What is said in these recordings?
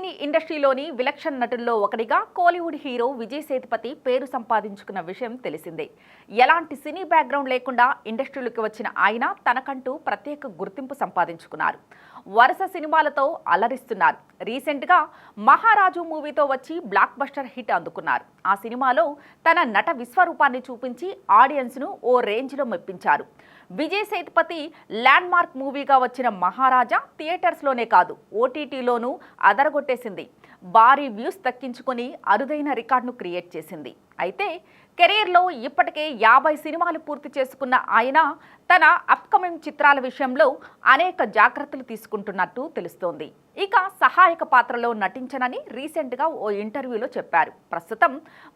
సినీ ఇండస్ట్రీలోని విలక్షణ నటుల్లో ఒకడిగా కోలీవుడ్ హీరో విజయ్ సేతుపతి పేరు సంపాదించుకున్న విషయం తెలిసిందే. ఎలాంటి సినీ బ్యాక్గ్రౌండ్ లేకుండా ఇండస్ట్రీలోకి వచ్చిన ఆయన తనకంటూ ప్రత్యేక గుర్తింపు సంపాదించుకున్నారు. వరుస సినిమాలతో అలరిస్తున్నారు. రీసెంట్గా మహారాజు మూవీతో వచ్చి బ్లాక్ బస్టర్ హిట్ అందుకున్నారు. ఆ సినిమాలో తన నట విశ్వరూపాన్ని చూపించి ఆడియన్స్ను ఓ రేంజ్లో మెప్పించారు. విజయ్ సేతుపతి ల్యాండ్ మార్క్ మూవీగా వచ్చిన మహారాజా థియేటర్స్లోనే కాదు ఓటీటీలోనూ అదరగొట్టేసింది. భారీ వ్యూస్ దక్కించుకుని అరుదైన రికార్డును క్రియేట్ చేసింది. అయితే కెరీర్లో ఇప్పటికే యాభై సినిమాలు పూర్తి చేసుకున్న ఆయన తన అప్కమింగ్ చిత్రాల విషయంలో అనేక జాగ్రత్తలు తీసుకుంటున్నట్టు తెలుస్తోంది. ఇక సహాయక పాత్రలో నటించనని రీసెంట్గా ఓ ఇంటర్వ్యూలో చెప్పారు. ప్రస్తుతం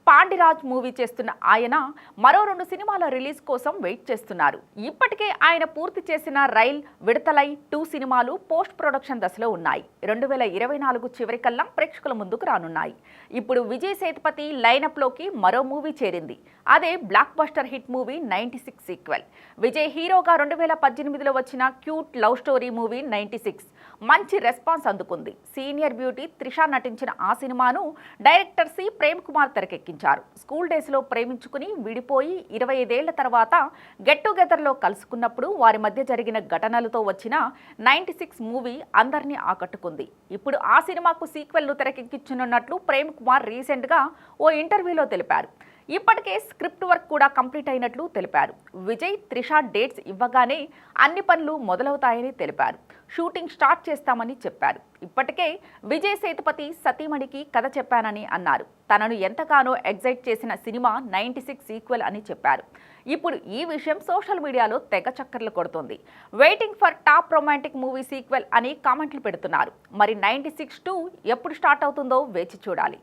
పాండిరాజ్ మూవీ చేస్తున్న ఆయన మరో రెండు సినిమాల రిలీజ్ కోసం వెయిట్ చేస్తున్నారు. ఇప్పటికే ఆయన పూర్తి చేసిన రైల్ విడతలై టూ సినిమాలు పోస్ట్ ప్రొడక్షన్ దశలో ఉన్నాయి. రెండు వేల ఇరవై నాలుగు చివరికల్లా ప్రేక్షకుల ముందుకు రానున్నాయి. ఇప్పుడు విజయ్ సేతుపతి లైనప్లోకి మరో మూవీ చేరింది. అదే blockbuster hit movie ninety six sequel. Vijay హీరోగా రెండు వేల పద్దెనిమిదిలో వచ్చిన cute love story movie ninety six మంచి రెస్పాన్స్ అందుకుంది. సీనియర్ బ్యూటీ త్రిష నటించిన ఆ సినిమాను డైరెక్టర్ సి ప్రేమ్ కుమార్ తెరకెక్కించారు. స్కూల్ డేస్లో ప్రేమించుకుని విడిపోయి ఇరవై ఐదేళ్ళ తర్వాత గెట్ టుగెదర్లో కలుసుకున్నప్పుడు వారి మధ్య జరిగిన ఘటనలతో వచ్చిన నైంటీ సిక్స్ మూవీ అందరినీ ఆకట్టుకుంది. ఇప్పుడు ఆ సినిమాకు సీక్వెల్ను తెరకెక్కించనున్నట్లు ప్రేమ్ కుమార్ రీసెంట్గా ఓ ఇంటర్వ్యూలో తెలిపారు. ఇప్పటికే స్క్రిప్ట్ కూడా కంప్లీట్ అయినట్లు తెలిపారు. విజయ్ త్రిష డేట్స్ ఇవ్వగానే అన్ని పనులు మొదలవుతాయని తెలిపారు. షూటింగ్ స్టార్ట్ చేస్తామని చెప్పారు. ఇప్పటికే విజయ్ సేతుపతి సతీమణికి కథ చెప్పానని అన్నారు. తనను ఎంతగానో ఎగ్జైట్ చేసిన సినిమా నైంటీ సిక్స్ ఈక్వల్ అని చెప్పారు. ఇప్పుడు ఈ విషయం సోషల్ మీడియాలో తెగ చక్కర్లు కొడుతుంది. Waiting for top romantic movie sequel అని కామెంట్లు పెడుతున్నారు. మరి నైంటీ సిక్స్ టూ ఎప్పుడు స్టార్ట్ అవుతుందో వేచి చూడాలి.